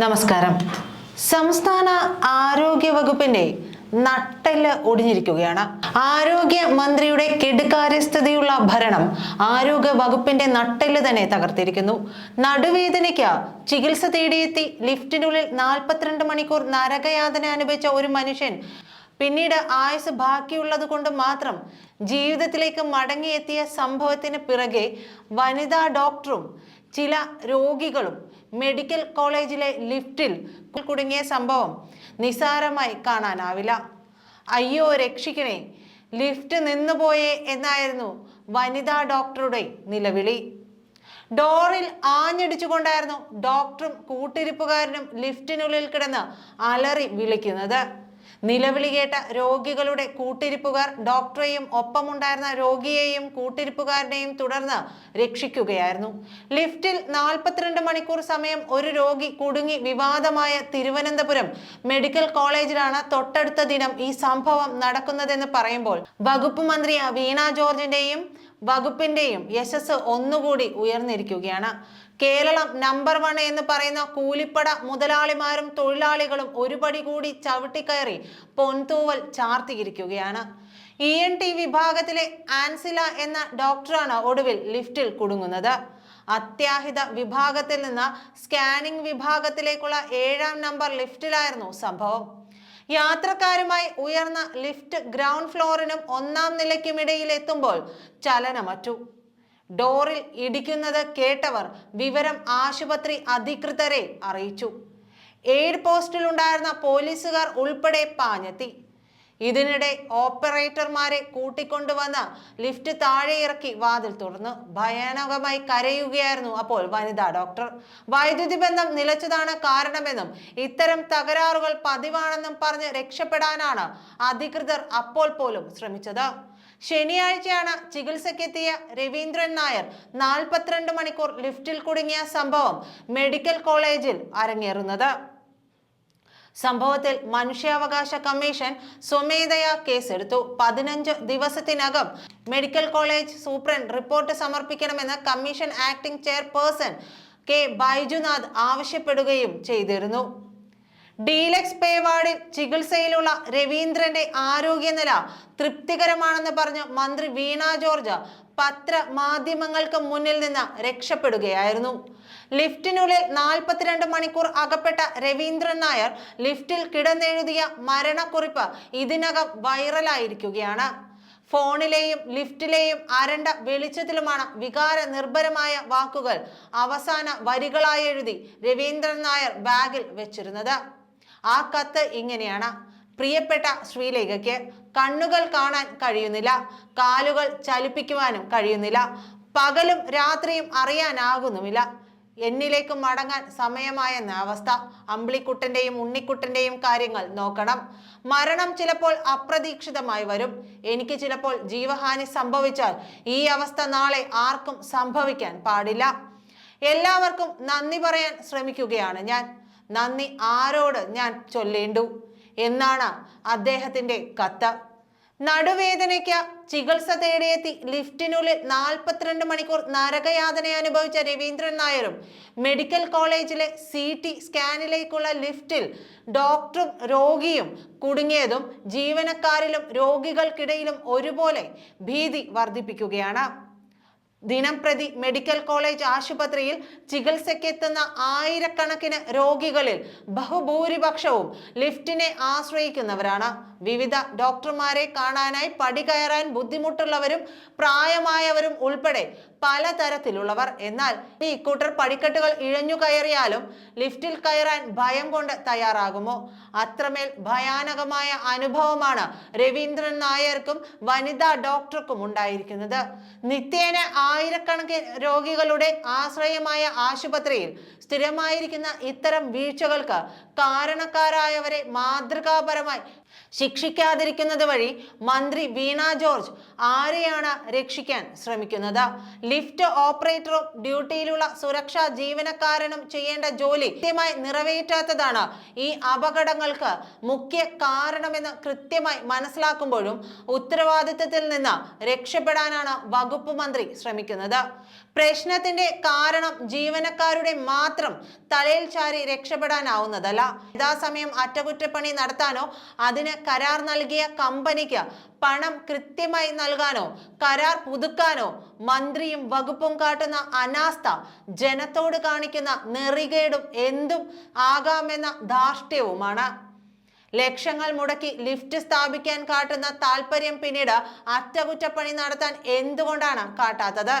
നമസ്കാരം. സംസ്ഥാന ആരോഗ്യ വകുപ്പിന്റെ നട്ടെല്ല് ഒടിഞ്ഞിരിക്കുകയാണ്. ആരോഗ്യ മന്ത്രിയുടെ കെടുകാര്യസ്ഥതയുള്ള ഭരണം ആരോഗ്യ വകുപ്പിന്റെ നട്ടെല്ല് തന്നെ തകർത്തിരിക്കുന്നു. നടുവേദനയ്ക്ക് ചികിത്സ തേടിയെത്തി ലിഫ്റ്റിനുള്ളിൽ നാൽപ്പത്തിരണ്ട് മണിക്കൂർ നരകയാതന അനുഭവിച്ച ഒരു മനുഷ്യൻ പിന്നീട് ആയുസ് ബാക്കിയുള്ളത് കൊണ്ട് മാത്രം ജീവിതത്തിലേക്ക് മടങ്ങിയെത്തിയ സംഭവത്തിന് പിറകെ വനിതാ ഡോക്ടറും ചില രോഗികളും മെഡിക്കൽ കോളേജിലെ ലിഫ്റ്റിൽ കുടുങ്ങിയ സംഭവം നിസാരമായി കാണാനാവില്ല. അയ്യോ രക്ഷിക്കണേ. ലിഫ്റ്റ് നിന്നുപോയേ എന്നായിരുന്നു വനിതാ ഡോക്ടറുടെ നിലവിളി. ഡോറിൽ ആഞ്ഞടിച്ചുകൊണ്ടായിരുന്നു ഡോക്ടറും കൂട്ടിരിപ്പുകാരനും ലിഫ്റ്റിനുള്ളിൽ കിടന്ന് അലറി വിളിക്കുന്നത്. നിലവിളി കേട്ട രോഗികളുടെ കൂട്ടിരിപ്പുകാർ ഡോക്ടറെയും ഒപ്പമുണ്ടായിരുന്ന രോഗിയെയും കൂട്ടിരിപ്പുകാരനെയും തുടർന്ന് രക്ഷിക്കുകയായിരുന്നു. ലിഫ്റ്റിൽ നാൽപ്പത്തിരണ്ട് മണിക്കൂർ സമയം ഒരു രോഗി കുടുങ്ങി വിവാദമായ തിരുവനന്തപുരം മെഡിക്കൽ കോളേജിലാണ് തൊട്ടടുത്ത ദിനം ഈ സംഭവം നടക്കുന്നതെന്ന് പറയുമ്പോൾ വകുപ്പ് മന്ത്രി വീണ ജോർജിന്റെയും വകുപ്പിന്റെയും യശസ് ഒന്നുകൂടി ഉയർന്നിരിക്കുകയാണ്. കേരളം നമ്പർ വൺ എന്ന് പറയുന്ന കൂലിപ്പട മുതലാളിമാരും തൊഴിലാളികളും ഒരുപടി കൂടി ചവിട്ടിക്കയറി പൊൻതൂവൽ ചാർത്തിയിരിക്കുകയാണ്. ഇ എൻ ടി വിഭാഗത്തിലെ ആൻസില എന്ന ഡോക്ടറാണ് ഒടുവിൽ ലിഫ്റ്റിൽ കുടുങ്ങുന്നത്. അത്യാഹിത വിഭാഗത്തിൽ നിന്ന് സ്കാനിംഗ് വിഭാഗത്തിലേക്കുള്ള ഏഴാം നമ്പർ ലിഫ്റ്റിലായിരുന്നു സംഭവം. യാത്രക്കാരുമായി ഉയർന്ന ലിഫ്റ്റ് ഗ്രൗണ്ട് ഫ്ലോറിനും ഒന്നാം നിലയ്ക്കുമിടയിൽ എത്തുമ്പോൾ ചലനമറ്റു. ഡോറിൽ ഇടിക്കുന്നത് കേട്ടവർ വിവരം ആശുപത്രി അധികൃതരെ അറിയിച്ചു. എയ്ഡ് പോസ്റ്റിലുണ്ടായിരുന്ന പോലീസുകാർ ഉൾപ്പെടെ പാഞ്ഞെത്തി. ഇതിനിടെ ഓപ്പറേറ്റർമാരെ കൂട്ടിക്കൊണ്ടുവന്ന് ലിഫ്റ്റ് താഴെ ഇറക്കി വാതിൽ തുറന്നു. ഭയാനകമായി കരയുകയായിരുന്നു അപ്പോൾ വനിതാ ഡോക്ടർ. വൈദ്യുതി ബന്ധം നിലച്ചതാണ് കാരണമെന്നും ഇത്തരം തകരാറുകൾ പതിവാണെന്നും പറഞ്ഞ് രക്ഷപ്പെടാനാണ് അധികൃതർ അപ്പോൾ പോലും ശ്രമിച്ചത്. ശനിയാഴ്ചയാണ് ചികിത്സയ്ക്കെത്തിയ രവീന്ദ്രൻ നായർ നാൽപ്പത്തിരണ്ട് മണിക്കൂർ ലിഫ്റ്റിൽ കുടുങ്ങിയ സംഭവം മെഡിക്കൽ കോളേജിൽ അരങ്ങേറുന്നത്. സംഭവത്തിൽ മനുഷ്യാവകാശ കമ്മീഷൻ സ്വമേധയാ കേസെടുത്തു. പതിനഞ്ച് ദിവസത്തിനകം medical college superintendent report സമർപ്പിക്കണമെന്ന് commission acting chairperson K Baijunath ആവശ്യപ്പെടുകയും ചെയ്തിരുന്നു. ഡീലക്സ് പേവാർഡിൽ ചികിത്സയിലുള്ള രവീന്ദ്രന്റെ ആരോഗ്യനില തൃപ്തികരമാണെന്ന് പറഞ്ഞ് മന്ത്രി വീണ ജോർജ് പത്ര മാധ്യമങ്ങൾക്ക് മുന്നിൽ നിന്ന് രക്ഷപ്പെടുകയായിരുന്നു. ലിഫ്റ്റിനുള്ളിൽ നാൽപ്പത്തിരണ്ട് മണിക്കൂർ അകപ്പെട്ട രവീന്ദ്രൻ നായർ ലിഫ്റ്റിൽ കിടന്നെഴുതിയ മരണക്കുറിപ്പ് ഇതിനകം വൈറലായിരിക്കുകയാണ്. ഫോണിലെയും ലിഫ്റ്റിലെയും അരണ്ട വെളിച്ചത്തിലുമാണ് വികാര നിർഭരമായ വാക്കുകൾ അവസാന വരികളായി എഴുതി രവീന്ദ്രൻ നായർ ബാഗിൽ വെച്ചിരുന്നത്. ആ കത്ത് ഇങ്ങനെയാണ്. പ്രിയപ്പെട്ട ശ്രീലേഖയ്ക്ക് കണ്ണുകൾ കാണാൻ കഴിയുന്നില്ല കാലുകൾ ചലിപ്പിക്കുവാനും കഴിയുന്നില്ല പകലും രാത്രിയും അറിയാനാകുന്നുമില്ല. എന്നിലേക്ക് മടങ്ങാൻ സമയമായെന്ന അവസ്ഥ. അമ്പിളിക്കുട്ടന്റെയും ഉണ്ണിക്കുട്ടന്റെയും കാര്യങ്ങൾ നോക്കണം. മരണം ചിലപ്പോൾ അപ്രതീക്ഷിതമായി വരും. എനിക്ക് ചിലപ്പോൾ ജീവഹാനി സംഭവിച്ചാൽ ഈ അവസ്ഥ നാളെ ആർക്കും സംഭവിക്കാൻ പാടില്ല. എല്ലാവർക്കും നന്ദി പറയാൻ ശ്രമിക്കുകയാണ് ഞാൻ. നന്ദി ആരോട് ഞാൻ ചൊല്ലേണ്ടു? എന്നാണ് അദ്ദേഹത്തിന്റെ കത്ത്. നടുവേദനയ്ക്ക് ചികിത്സ തേടിയെത്തി ലിഫ്റ്റിനുള്ളിൽ നാൽപ്പത്തിരണ്ട് മണിക്കൂർ നരകയാതന അനുഭവിച്ച രവീന്ദ്രൻ നായരും മെഡിക്കൽ കോളേജിലെ സി ടി സ്കാനിലേക്കുള്ള ലിഫ്റ്റിൽ ഡോക്ടറും രോഗിയും കുടുങ്ങിയതും ജീവനക്കാരിലും രോഗികൾക്കിടയിലും ഒരുപോലെ ഭീതി വർദ്ധിപ്പിക്കുകയാണ്. ദിനം പ്രതി മെഡിക്കൽ കോളേജ് ആശുപത്രിയിൽ ചികിത്സയ്ക്കെത്തുന്ന ആയിരക്കണക്കിന് രോഗികളിൽ ബഹുഭൂരിപക്ഷവും ലിഫ്റ്റിനെ ആശ്രയിക്കുന്നവരാണ്. വിവിധ ഡോക്ടർമാരെ കാണാനായി പടി കയറാൻ ബുദ്ധിമുട്ടുള്ളവരും പ്രായമായവരും ഉൾപ്പെടെ പലതരത്തിലുള്ളവർ. എന്നാൽ ഈ ഇക്കൂട്ടർ പടിക്കെട്ടുകൾ ഇഴഞ്ഞു കയറിയാലും ലിഫ്റ്റിൽ കയറാൻ ഭയം കൊണ്ട് തയ്യാറാകുമോ? അത്രമേൽ ഭയാനകമായ അനുഭവമാണ് രവീന്ദ്രൻ നായർക്കും വനിതാ ഡോക്ടർക്കും ഉണ്ടായിരിക്കുന്നത്. നിത്യേന ആയിരക്കണക്കിന് രോഗികളുടെ ആശ്രയമായ ആശുപത്രിയിൽ സ്ഥിരമായിരിക്കുന്ന ഇത്തരം വീഴ്ചകൾക്ക് കാരണക്കാരായവരെ മാതൃകാപരമായി ശിക്ഷിക്കാതിരിക്കുന്നത് വഴി മന്ത്രി വീണ ജോർജ് ആരെയാണ് രക്ഷിക്കാൻ ശ്രമിക്കുന്നത്? ലിഫ്റ്റ് ഓപ്പറേറ്ററും ഡ്യൂട്ടിയിലുള്ള സുരക്ഷാ ജീവനക്കാരനും ചെയ്യേണ്ട ജോലി കൃത്യമായി നിറവേറ്റാത്തതാണ് ഈ അപകടങ്ങൾക്ക് മുഖ്യ കാരണമെന്ന് കൃത്യമായി മനസ്സിലാക്കുമ്പോഴും ഉത്തരവാദിത്തത്തിൽ നിന്ന് രക്ഷപ്പെടാനാണ് വകുപ്പ് മന്ത്രി ശ്രമിക്കുന്നത്. പ്രശ്നത്തിന്റെ കാരണം ജീവനക്കാരുടെ മാത്രം തലയിൽ ചാരി രക്ഷപ്പെടാനാവുന്നതല്ല. യഥാസമയം അറ്റകുറ്റപ്പണി നടത്താനോ അതിന് കരാർ നൽകിയ കമ്പനിക്ക് പണം കൃത്യമായി നൽകാനോ കരാർ പുതുക്കാനോ മന്ത്രിയും വകുപ്പും കാട്ടുന്ന അനാസ്ഥ ജനത്തോട് കാണിക്കുന്ന നെറികേടും എന്തും ആകാമെന്ന ധാർഷ്ട്യവുമാണ്. ലക്ഷങ്ങൾ മുടക്കി ലിഫ്റ്റ് സ്ഥാപിക്കാൻ കാട്ടുന്ന താല്പര്യം പിന്നീട് അറ്റകുറ്റപ്പണി നടത്താൻ എന്തുകൊണ്ടാണ് കാട്ടാത്തത്?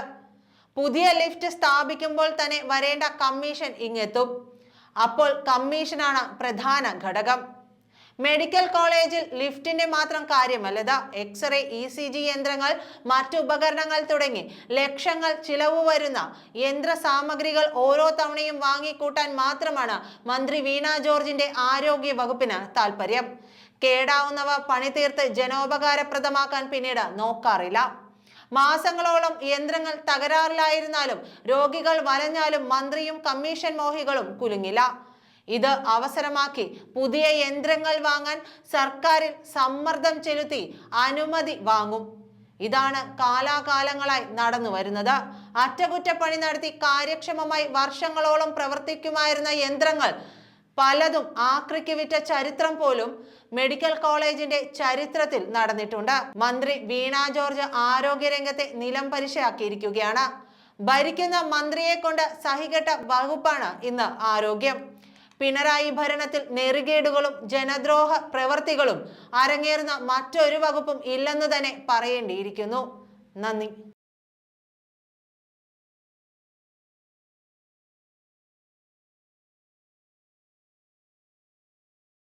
പുതിയ ലിഫ്റ്റ് സ്ഥാപിക്കുമ്പോൾ തന്നെ വരേണ്ട കമ്മീഷൻ ഇങ്ങെത്തും. അപ്പോൾ കമ്മീഷനാണ് പ്രധാന ഘടകം. മെഡിക്കൽ കോളേജിൽ ലിഫ്റ്റിന്റെ മാത്രം കാര്യമല്ല എക്സ്റേ ഇ സി ജി യന്ത്രങ്ങൾ മറ്റു ഉപകരണങ്ങൾ തുടങ്ങി ലക്ഷങ്ങൾ ചിലവ് വരുന്ന യന്ത്ര സാമഗ്രികൾ ഓരോ തവണയും വാങ്ങിക്കൂട്ടാൻ മാത്രമാണ് മന്ത്രി വീണ ജോർജിന്റെ ആരോഗ്യ വകുപ്പിന് താല്പര്യം കേടാവുന്നവ പണി തീർത്ത് ജനോപകാരപ്രദമാക്കാൻ പിന്നീട് നോക്കാറില്ല. മാസങ്ങളോളം യന്ത്രങ്ങൾ തകരാറിലായിരുന്നാലും രോഗികൾ വലഞ്ഞാലും മന്ത്രിയും കമ്മീഷൻ മോഹികളും കുലുങ്ങില്ല. ഇത് അവസരമാക്കി പുതിയ യന്ത്രങ്ങൾ വാങ്ങാൻ സർക്കാരിൽ സമ്മർദ്ദം ചെലുത്തി അനുമതി വാങ്ങും. ഇതാണ് കാലാകാലങ്ങളായി നടന്നു വരുന്നത്. അറ്റകുറ്റപ്പണി നടത്തി കാര്യക്ഷമമായി വർഷങ്ങളോളം പ്രവർത്തിക്കുമായിരുന്ന യന്ത്രങ്ങൾ പലതും ആക്രിക്ക് വിറ്റ ചരിത്രം പോലും മെഡിക്കൽ കോളേജിന്റെ ചരിത്രത്തിൽ നടന്നിട്ടുണ്ട്. മന്ത്രി വീണ ജോർജ് ആരോഗ്യരംഗത്തെ നിലം പരിശയാക്കിയിരിക്കുകയാണ്. ഭരിക്കുന്ന മന്ത്രിയെ കൊണ്ട് സഹികെട്ട വകുപ്പാണ് ഇന്ന് ആരോഗ്യം. പിണറായി ഭരണത്തിൽ നെറികേടുകളും ജനദ്രോഹ പ്രവർത്തികളും അരങ്ങേറുന്ന മറ്റൊരു വകുപ്പും ഇല്ലെന്ന് തന്നെ പറയേണ്ടിയിരിക്കുന്നു. നന്ദി.